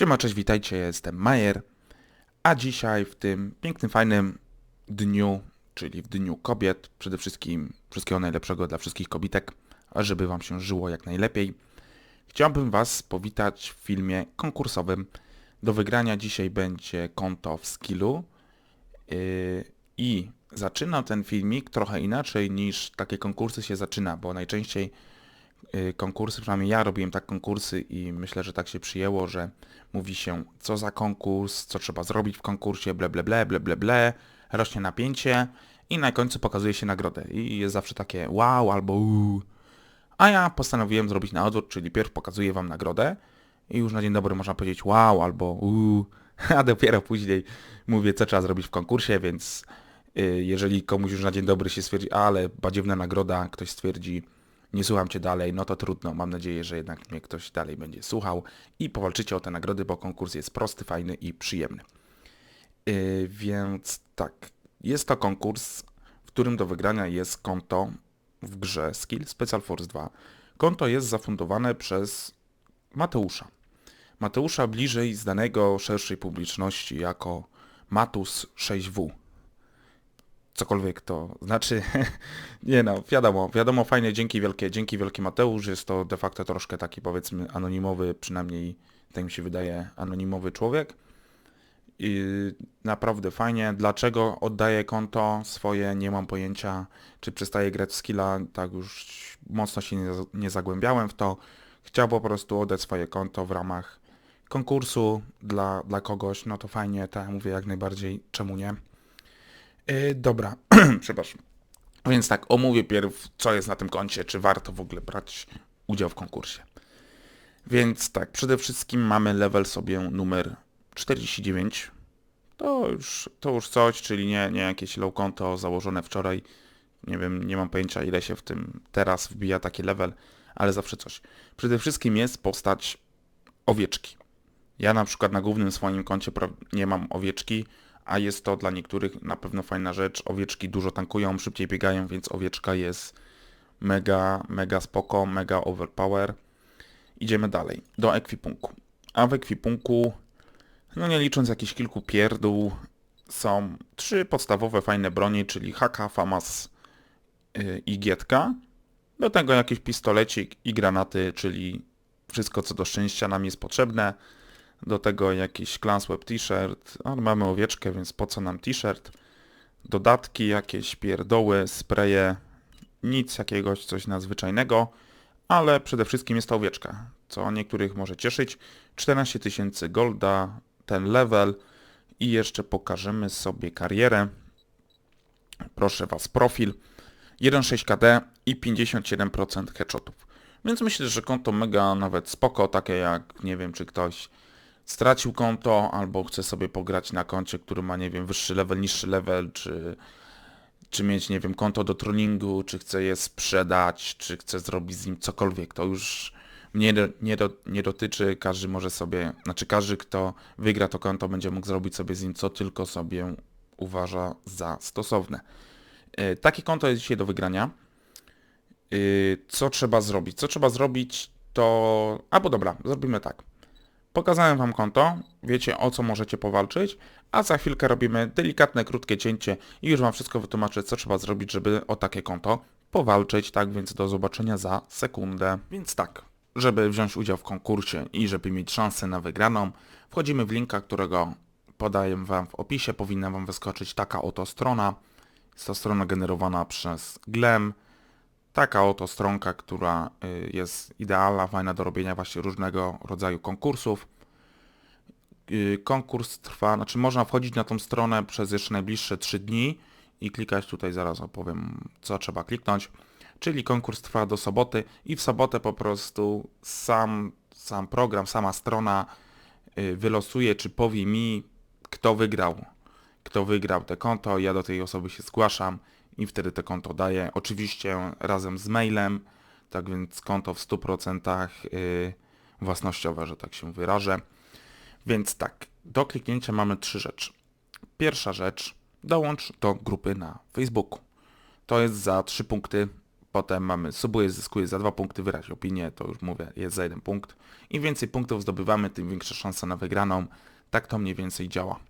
Siema, cześć, witajcie, jestem Majer, a dzisiaj w tym pięknym, fajnym dniu, czyli w Dniu Kobiet, przede wszystkim wszystkiego najlepszego dla wszystkich kobitek, żeby Wam się żyło jak najlepiej, chciałbym Was powitać w filmie konkursowym. Do wygrania dzisiaj będzie konto w Skillu yy, i zaczynam ten filmik trochę inaczej niż takie konkursy się zaczyna, bo najczęściej konkursy, przynajmniej ja robiłem tak konkursy i myślę, że tak się przyjęło, że mówi się co za konkurs, co trzeba zrobić w konkursie, ble ble ble, ble ble ble, rośnie napięcie i na końcu pokazuje się nagrodę. I jest zawsze takie wow albo uuu. A ja postanowiłem zrobić na odwrót, czyli pierw pokazuję wam nagrodę i już na dzień dobry można powiedzieć wow albo uuu, a dopiero później mówię co trzeba zrobić w konkursie, więc y, jeżeli komuś już na dzień dobry się stwierdzi, ale badziewna nagroda, ktoś stwierdzi nie słucham cię dalej, no to trudno. Mam nadzieję, że jednak mnie ktoś dalej będzie słuchał i powalczycie o te nagrody, bo konkurs jest prosty, fajny i przyjemny. Yy, więc tak, jest to konkurs, w którym do wygrania jest konto w grze Skill Special Force 2. Konto jest zafundowane przez Mateusza. Mateusza bliżej znanego szerszej publiczności jako Matus 6W cokolwiek to znaczy. nie no, wiadomo, wiadomo, fajnie, dzięki wielkie, dzięki wielkie Mateusz, jest to de facto troszkę taki powiedzmy anonimowy, przynajmniej tak mi się wydaje, anonimowy człowiek. I naprawdę fajnie. Dlaczego oddaję konto swoje, nie mam pojęcia, czy przestaje grać w skilla, tak już mocno się nie, nie zagłębiałem w to. Chciał po prostu oddać swoje konto w ramach konkursu dla, dla kogoś, no to fajnie, tak mówię jak najbardziej, czemu nie. Yy, dobra, przepraszam. Więc tak, omówię pierw, co jest na tym koncie, czy warto w ogóle brać udział w konkursie. Więc tak, przede wszystkim mamy level sobie numer 49. To już, to już coś, czyli nie, nie jakieś low konto założone wczoraj. Nie wiem, nie mam pojęcia ile się w tym teraz wbija taki level, ale zawsze coś. Przede wszystkim jest postać owieczki. Ja na przykład na głównym swoim koncie nie mam owieczki, a jest to dla niektórych na pewno fajna rzecz. Owieczki dużo tankują, szybciej biegają, więc owieczka jest mega, mega spoko, mega overpower. Idziemy dalej, do ekwipunku. A w ekwipunku, no nie licząc jakichś kilku pierdół, są trzy podstawowe fajne broni, czyli Haka, Famas yy, i Gietka. Do tego jakiś pistolecik i granaty, czyli wszystko co do szczęścia nam jest potrzebne. Do tego jakiś Clansweb t-shirt, ale mamy owieczkę, więc po co nam t-shirt? Dodatki, jakieś pierdoły, spreje, nic jakiegoś coś nadzwyczajnego, ale przede wszystkim jest to owieczka, co niektórych może cieszyć. 14 tysięcy golda, ten level i jeszcze pokażemy sobie karierę. Proszę Was, profil 1.6 KD i 57% headshotów. Więc myślę, że konto mega nawet spoko, takie jak, nie wiem, czy ktoś stracił konto albo chce sobie pograć na koncie, który ma, nie wiem, wyższy level, niższy level, czy, czy mieć, nie wiem, konto do trollingu, czy chce je sprzedać, czy chce zrobić z nim cokolwiek, to już mnie nie, do, nie dotyczy, każdy może sobie, znaczy każdy, kto wygra to konto, będzie mógł zrobić sobie z nim co tylko sobie uważa za stosowne. Yy, takie konto jest dzisiaj do wygrania. Yy, co trzeba zrobić? Co trzeba zrobić to... Albo dobra, zrobimy tak. Pokazałem Wam konto, wiecie o co możecie powalczyć, a za chwilkę robimy delikatne, krótkie cięcie i już Wam wszystko wytłumaczę, co trzeba zrobić, żeby o takie konto powalczyć, tak więc do zobaczenia za sekundę. Więc tak, żeby wziąć udział w konkursie i żeby mieć szansę na wygraną, wchodzimy w linka, którego podaję Wam w opisie, powinna Wam wyskoczyć taka oto strona. Jest to strona generowana przez Glem, Taka oto stronka, która y, jest idealna, fajna do robienia właśnie różnego rodzaju konkursów. Y, konkurs trwa, znaczy można wchodzić na tą stronę przez jeszcze najbliższe 3 dni i klikać tutaj, zaraz opowiem co trzeba kliknąć. Czyli konkurs trwa do soboty i w sobotę po prostu sam, sam program, sama strona y, wylosuje, czy powie mi, kto wygrał. Kto wygrał te konto, ja do tej osoby się zgłaszam i wtedy to konto daje. Oczywiście razem z mailem, tak więc konto w 100% yy, własnościowe, że tak się wyrażę. Więc tak, do kliknięcia mamy trzy rzeczy. Pierwsza rzecz, dołącz do grupy na Facebooku. To jest za trzy punkty Potem mamy subuje, zyskuje za dwa punkty, wyraź opinię, to już mówię, jest za jeden punkt. Im więcej punktów zdobywamy, tym większa szansa na wygraną. Tak to mniej więcej działa.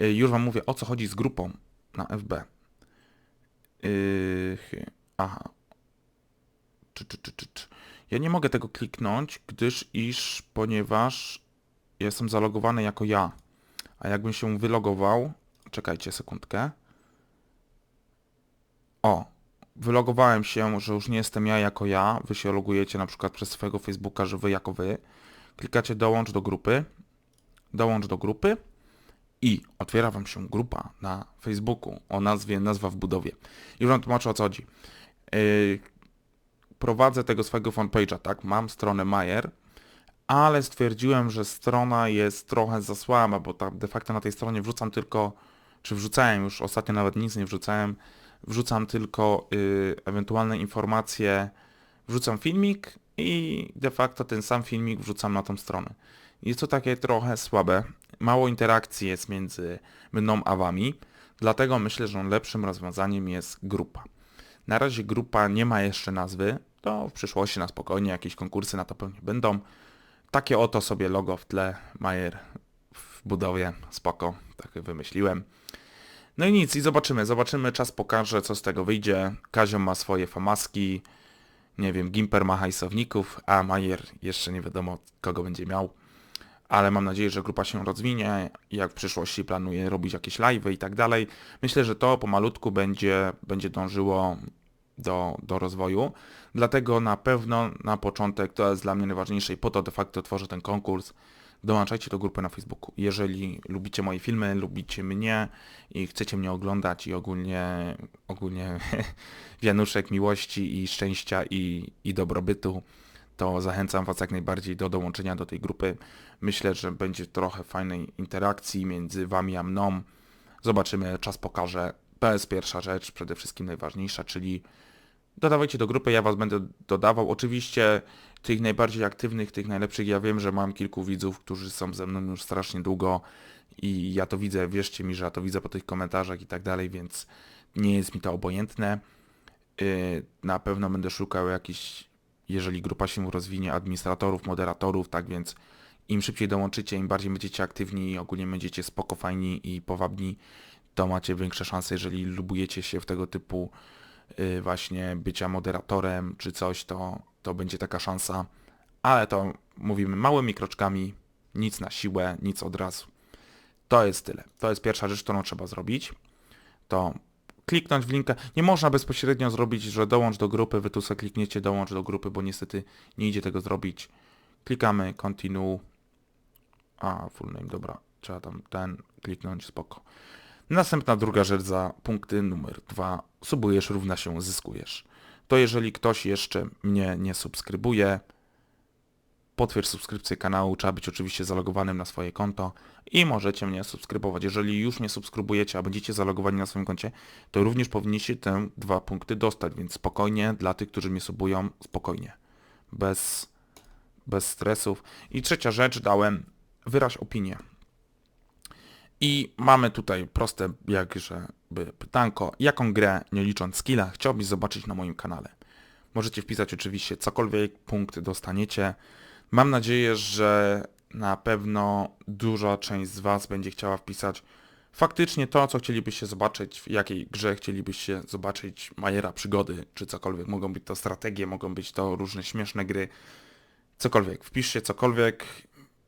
Yy, już wam mówię, o co chodzi z grupą na FB. Yy, aha. Czy, czy, czy, czy, czy. Ja nie mogę tego kliknąć, gdyż iż, ponieważ jestem zalogowany jako ja. A jakbym się wylogował, czekajcie sekundkę. O, wylogowałem się, że już nie jestem ja jako ja. Wy się logujecie na przykład przez swojego Facebooka, że wy jako wy. Klikacie dołącz do grupy. Dołącz do grupy i otwiera wam się grupa na Facebooku o nazwie Nazwa w budowie. Już wam tłumaczę o co chodzi. Yy, prowadzę tego swojego fanpage'a, tak? Mam stronę Majer, ale stwierdziłem, że strona jest trochę za słaba, bo tak de facto na tej stronie wrzucam tylko, czy wrzucałem już, ostatnio nawet nic nie wrzucałem, wrzucam tylko y, ewentualne informacje, wrzucam filmik i de facto ten sam filmik wrzucam na tą stronę. Jest to takie trochę słabe, mało interakcji jest między mną a wami, dlatego myślę, że lepszym rozwiązaniem jest grupa. Na razie grupa nie ma jeszcze nazwy, to w przyszłości na spokojnie jakieś konkursy na to pewnie będą. Takie oto sobie logo w tle Majer w budowie, spoko, tak wymyśliłem. No i nic, i zobaczymy, zobaczymy, czas pokaże, co z tego wyjdzie. Kazio ma swoje famaski, nie wiem, Gimper ma hajsowników, a Majer jeszcze nie wiadomo, kogo będzie miał. Ale mam nadzieję, że grupa się rozwinie jak w przyszłości planuje robić jakieś live'y i tak dalej. Myślę, że to pomalutku będzie, będzie dążyło do, do rozwoju. Dlatego na pewno na początek to jest dla mnie najważniejsze i po to de facto tworzę ten konkurs. Dołączajcie do grupy na Facebooku. Jeżeli lubicie moje filmy, lubicie mnie i chcecie mnie oglądać i ogólnie, ogólnie wianuszek miłości i szczęścia i, i dobrobytu, to zachęcam Was jak najbardziej do dołączenia do tej grupy. Myślę, że będzie trochę fajnej interakcji między Wami a mną. Zobaczymy, czas pokaże. To jest pierwsza rzecz, przede wszystkim najważniejsza, czyli dodawajcie do grupy, ja was będę dodawał. Oczywiście tych najbardziej aktywnych, tych najlepszych, ja wiem, że mam kilku widzów, którzy są ze mną już strasznie długo i ja to widzę, wierzcie mi, że ja to widzę po tych komentarzach i tak dalej, więc nie jest mi to obojętne. Yy, Na pewno będę szukał jakichś, jeżeli grupa się rozwinie, administratorów, moderatorów, tak więc im szybciej dołączycie, im bardziej będziecie aktywni i ogólnie będziecie spoko, fajni i powabni, to macie większe szanse, jeżeli lubujecie się w tego typu y, właśnie bycia moderatorem czy coś, to, to będzie taka szansa. Ale to mówimy małymi kroczkami, nic na siłę, nic od razu. To jest tyle. To jest pierwsza rzecz, którą trzeba zrobić. To kliknąć w linkę. Nie można bezpośrednio zrobić, że dołącz do grupy, wy tu sobie klikniecie dołącz do grupy, bo niestety nie idzie tego zrobić. Klikamy continue. A, full name, dobra. Trzeba tam ten kliknąć, spoko. Następna druga rzecz za punkty numer dwa. Subujesz równa się zyskujesz. To jeżeli ktoś jeszcze mnie nie subskrybuje, potwierdź subskrypcję kanału, trzeba być oczywiście zalogowanym na swoje konto i możecie mnie subskrybować. Jeżeli już mnie subskrybujecie, a będziecie zalogowani na swoim koncie, to również powinniście te dwa punkty dostać, więc spokojnie dla tych, którzy mnie subują, spokojnie. Bez, bez stresów. I trzecia rzecz, dałem wyraź opinię. I mamy tutaj proste jakże by pytanko, jaką grę, nie licząc skilla, chciałbyś zobaczyć na moim kanale. Możecie wpisać oczywiście cokolwiek, punkt dostaniecie. Mam nadzieję, że na pewno duża część z Was będzie chciała wpisać faktycznie to, co chcielibyście zobaczyć, w jakiej grze chcielibyście zobaczyć Majera przygody, czy cokolwiek. Mogą być to strategie, mogą być to różne śmieszne gry, cokolwiek. Wpiszcie cokolwiek,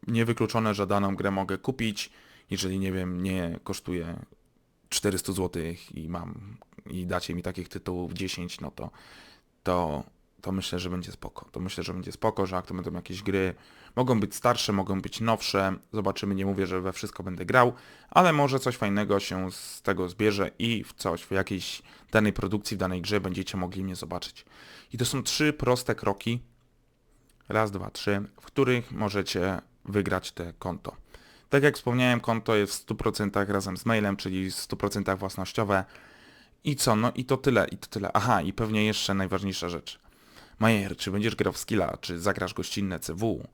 niewykluczone, że daną grę mogę kupić, jeżeli nie wiem, nie kosztuje 400 zł i mam i dacie mi takich tytułów 10, no to, to, to myślę, że będzie spoko. To myślę, że będzie spoko, że jak to będą jakieś gry, mogą być starsze, mogą być nowsze, zobaczymy, nie mówię, że we wszystko będę grał, ale może coś fajnego się z tego zbierze i w coś, w jakiejś danej produkcji, w danej grze będziecie mogli mnie zobaczyć. I to są trzy proste kroki, raz, dwa, trzy, w których możecie wygrać te konto. Tak jak wspomniałem, konto jest w 100% razem z mailem, czyli w 100% własnościowe. I co? No i to tyle, i to tyle. Aha, i pewnie jeszcze najważniejsza rzecz. Majer, czy będziesz grał w skilla, czy zagrasz gościnne CW?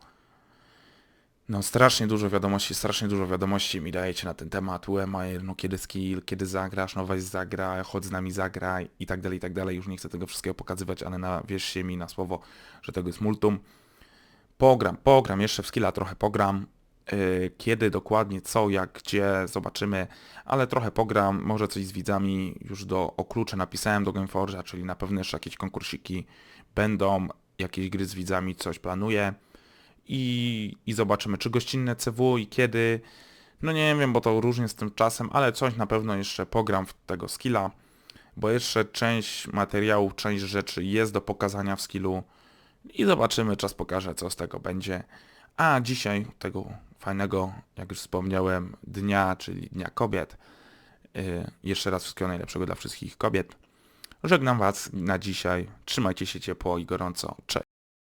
No strasznie dużo wiadomości, strasznie dużo wiadomości mi dajecie na ten temat. UMR, no kiedy skill, kiedy zagrasz, no weź zagraj, chodź z nami zagraj i tak dalej, i tak dalej. Już nie chcę tego wszystkiego pokazywać, ale na, wierzcie mi na słowo, że tego jest multum. Pogram, pogram, jeszcze w skilla trochę pogram. Yy, Kiedy dokładnie, co, jak, gdzie, zobaczymy, ale trochę pogram, może coś z widzami już do o klucze napisałem do Gameforge'a, czyli na pewno jeszcze jakieś konkursiki będą, jakieś gry z widzami, coś planuję i, i zobaczymy, czy gościnne CW i kiedy. No nie wiem, bo to różnie z tym czasem, ale coś na pewno jeszcze pogram w tego skilla, bo jeszcze część materiałów, część rzeczy jest do pokazania w skillu i zobaczymy, czas pokaże, co z tego będzie. A dzisiaj tego fajnego, jak już wspomniałem, dnia, czyli Dnia Kobiet. Yy, jeszcze raz wszystkiego najlepszego dla wszystkich kobiet. Żegnam Was na dzisiaj. Trzymajcie się ciepło i gorąco. Cześć.